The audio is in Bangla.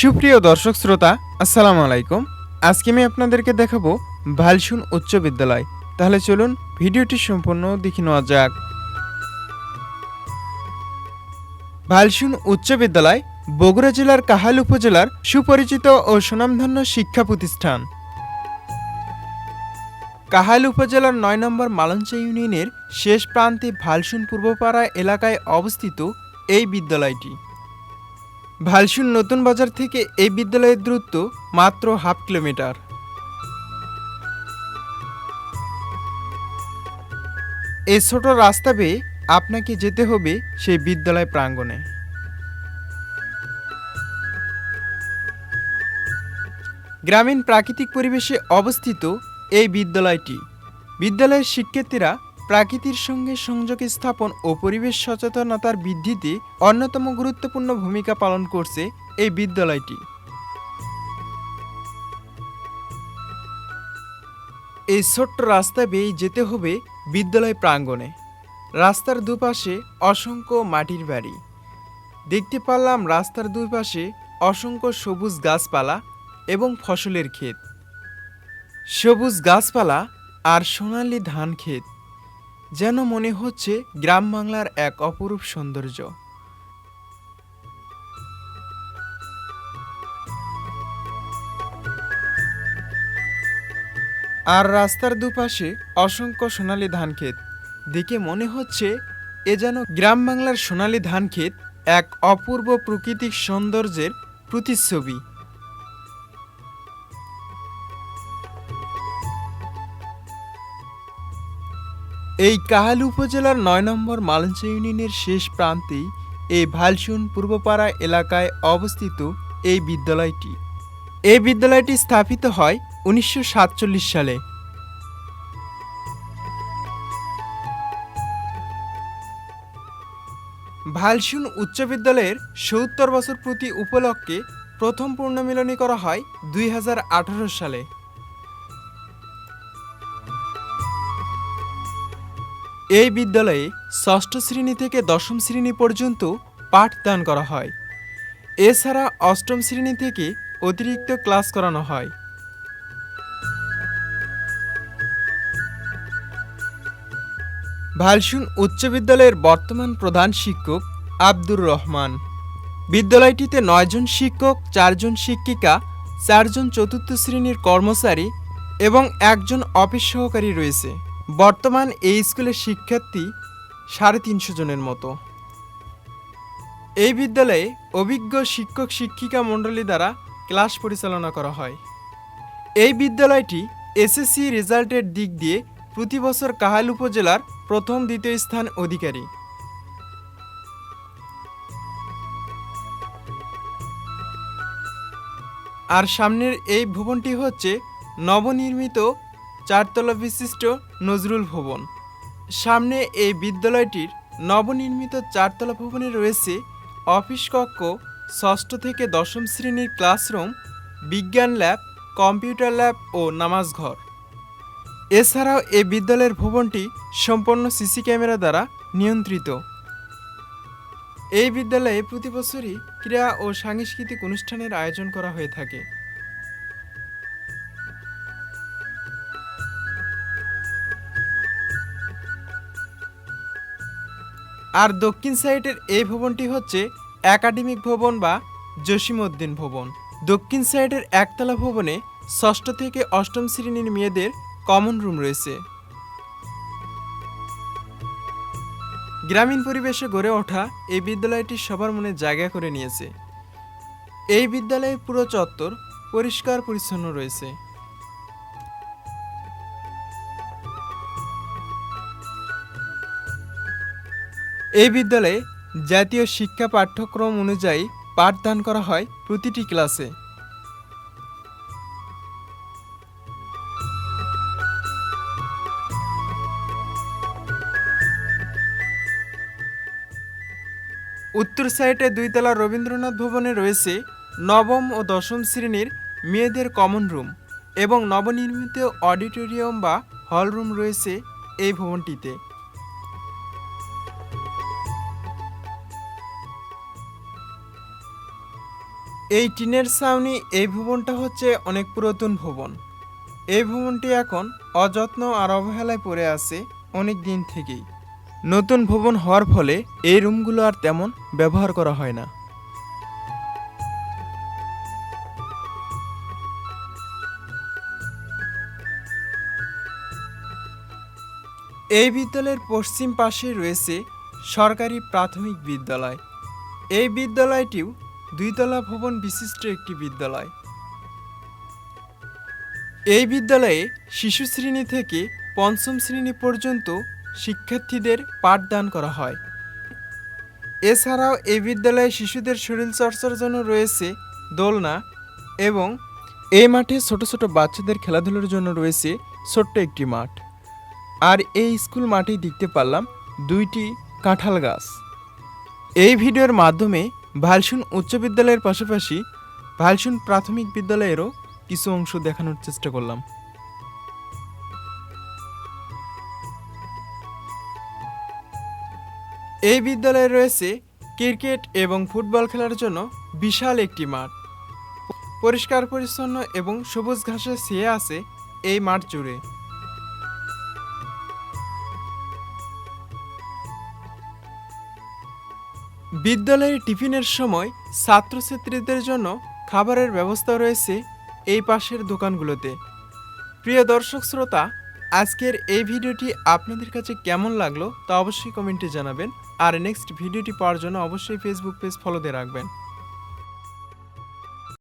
সুপ্রিয় দর্শক শ্রোতা, আসসালামু আলাইকুম। আজকে আমি আপনাদেরকে দেখাবো ভালসুন উচ্চ বিদ্যালয়। তাহলে চলুন ভিডিওটি সম্পূর্ণ দেখে নেওয়া যাক। ভালসুন উচ্চ বিদ্যালয় বগুড়া জেলার কাহাল উপজেলার সুপরিচিত ও সুনামধন্য শিক্ষা প্রতিষ্ঠান। কাহাল উপজেলার নয় নম্বর মালঞ্চা ইউনিয়নের শেষ প্রান্তে ভালসুন পূর্বপাড়া এলাকায় অবস্থিত এই বিদ্যালয়টি। ভালসুন নতুন বাজার থেকে এই বিদ্যালয়ের দূরত্ব মাত্র হাফ কিলোমিটার। এই ছোট রাস্তা বেয়ে আপনাকে যেতে হবে সেই বিদ্যালয় প্রাঙ্গণে। গ্রামীণ প্রাকৃতিক পরিবেশে অবস্থিত এই বিদ্যালয়টি। বিদ্যালয়ের শিক্ষার্থীরা প্রাকৃতির সঙ্গে সংযোগ স্থাপন ও পরিবেশ সচেতনতার বৃদ্ধিতে অন্যতম গুরুত্বপূর্ণ ভূমিকা পালন করছে এই বিদ্যালয়টি। এই ছোট্ট রাস্তা বেয়ে যেতে হবে বিদ্যালয় প্রাঙ্গণে। রাস্তার দুপাশে অসংখ্য মাটির বাড়ি। দেখতে পারলাম রাস্তার দুই পাশে অসংখ্য সবুজ গাছপালা এবং ফসলের ক্ষেত। সবুজ গাছপালা আর সোনালি ধান ক্ষেত। যেন মনে হচ্ছে গ্রাম বাংলার এক অপরূপ সৌন্দর্য। আর রাস্তার দুপাশে অসংখ্য সোনালী ধান ক্ষেত দেখে মনে হচ্ছে এ যেন গ্রাম বাংলার সোনালী ধান ক্ষেত এক অপূর্ব প্রাকৃতিক সৌন্দর্যের প্রতিচ্ছবি। এই কাহাল উপজেলার নয় নম্বর মালঞ্চা ইউনিয়নের শেষ প্রান্তেই এই ভালসুন পূর্বপাড়া এলাকায় অবস্থিত এই বিদ্যালয়টি। এই বিদ্যালয়টি স্থাপিত হয় উনিশশো সাতচল্লিশ সালে। ভালসুন উচ্চ বিদ্যালয়ের সত্তর বছর প্রতি উপলক্ষে প্রথম পূর্ণমিলনী করা হয় দুই হাজার আঠারো সালে। এই বিদ্যালয়ে ষষ্ঠ শ্রেণি থেকে দশম শ্রেণি পর্যন্ত পাঠদান করা হয়। এছাড়া অষ্টম শ্রেণি থেকে অতিরিক্ত ক্লাস করানো হয়। ভালসুন উচ্চ বিদ্যালয়ের বর্তমান প্রধান শিক্ষক আব্দুর রহমান। বিদ্যালয়টিতে নয়জন শিক্ষক চারজন শিক্ষিকা চারজন চতুর্থ শ্রেণির কর্মচারী এবং একজন অফিস সহকারী রয়েছে। বর্তমান এই স্কুলের শিক্ষার্থী সাড়ে তিনশো জনের মতো। এই বিদ্যালয়ে অভিজ্ঞ শিক্ষক শিক্ষিকা মণ্ডলী দ্বারা ক্লাস পরিচালনা করা হয়। এই বিদ্যালয়টি এসএসসি রেজাল্টের দিক দিয়ে প্রতি বছর কাহাল উপজেলার প্রথম, দ্বিতীয় স্থান অধিকারী। আর সামনের এই ভবনটি হচ্ছে নবনির্মিত চারতলা বিশিষ্ট নজরুল ভবন। সামনে এই বিদ্যালয়টির নবনির্মিত চারতলা ভবনে রয়েছে অফিস কক্ষ, ষষ্ঠ থেকে দশম শ্রেণির ক্লাসরুম, বিজ্ঞান ল্যাব, কম্পিউটার ল্যাব ও নামাজ ঘর। এছাড়াও এই বিদ্যালয়ের ভবনটি সম্পূর্ণ সিসি ক্যামেরা দ্বারা নিয়ন্ত্রিত। এই বিদ্যালয়ে প্রতি বছরই ক্রীড়া ও সাংস্কৃতিক অনুষ্ঠানের আয়োজন করা হয়ে থাকে। আর দক্ষিণ সাইডের এই ভবনটি হচ্ছে একাডেমিক ভবন বা জসিমউদ্দিন ভবন। দক্ষিণ সাইডের একতলা ভবনে ষষ্ঠ থেকে অষ্টম শ্রেণির মেয়েদের কমন রুম রয়েছে। গ্রামীণ পরিবেশে গড়ে ওঠা এই বিদ্যালয়টি সবার মনে জায়গা করে নিয়েছে। এই বিদ্যালয়ের পুরো চত্বর পরিষ্কার পরিচ্ছন্ন রয়েছে। এই বিদ্যালয়ে জাতীয় শিক্ষা পাঠ্যক্রম অনুযায়ী পাঠদান করা হয় প্রতিটি ক্লাসে। উত্তর সাইডে দুইতলা রবীন্দ্রনাথ ভবনে রয়েছে নবম ও দশম শ্রেণির মেয়েদের কমন রুম এবং নবনির্মিত অডিটোরিয়াম বা হল রুম রয়েছে এই ভবনটিতে। এই টিনের ছাউনি, এই ভবনটা হচ্ছে অনেক পুরাতন ভবন। এই ভবনটি এখন অযত্ন আর অবহেলায় পড়ে আছে অনেক দিন থেকেই। নতুন ভবন হওয়ার ফলে এই রুমগুলো আর তেমন ব্যবহার করা হয় না। এই বিদ্যালয়ের পশ্চিম পাশে রয়েছে সরকারি প্রাথমিক বিদ্যালয়। এই বিদ্যালয়টিও দুইতলা ভবন বিশিষ্ট একটি বিদ্যালয়। এই বিদ্যালয়ে শিশু শ্রেণি থেকে পঞ্চম শ্রেণি পর্যন্ত শিক্ষার্থীদের পাঠদান করা হয়। এছাড়াও এই বিদ্যালয়ে শিশুদের শরীরচর্চার জন্য রয়েছে দোলনা এবং এই মাঠে ছোট ছোট বাচ্চাদের খেলাধুলার জন্য রয়েছে ছোট্ট একটি মাঠ। আর এই স্কুল মাঠেই দেখতে পারলাম দুইটি কাঁঠাল গাছ। এই ভিডিওর মাধ্যমে ভালসুন উচ্চ বিদ্যালয়ের পাশাপাশি ভালসুন প্রাথমিক বিদ্যালয়েরও কিছু অংশ দেখানোর চেষ্টা করলাম। এই বিদ্যালয়ে রয়েছে ক্রিকেট এবং ফুটবল খেলার জন্য বিশাল একটি মাঠ। পরিষ্কার পরিচ্ছন্ন এবং সবুজ ঘাসে ছেয়ে আছে এই মাঠ জুড়ে। বিদ্যালয়ে টিফিনের সময় ছাত্রছাত্রীদের জন্য খাবারের ব্যবস্থা রয়েছে এই পাশের দোকানগুলোতে। প্রিয় দর্শক শ্রোতা, আজকের এই ভিডিওটি আপনাদের কাছে কেমন লাগল তা অবশ্যই কমেন্টে জানাবেন। আর নেক্সট ভিডিওটি পাওয়ার জন্য অবশ্যই ফেসবুক পেজ ফলোতে রাখবেন।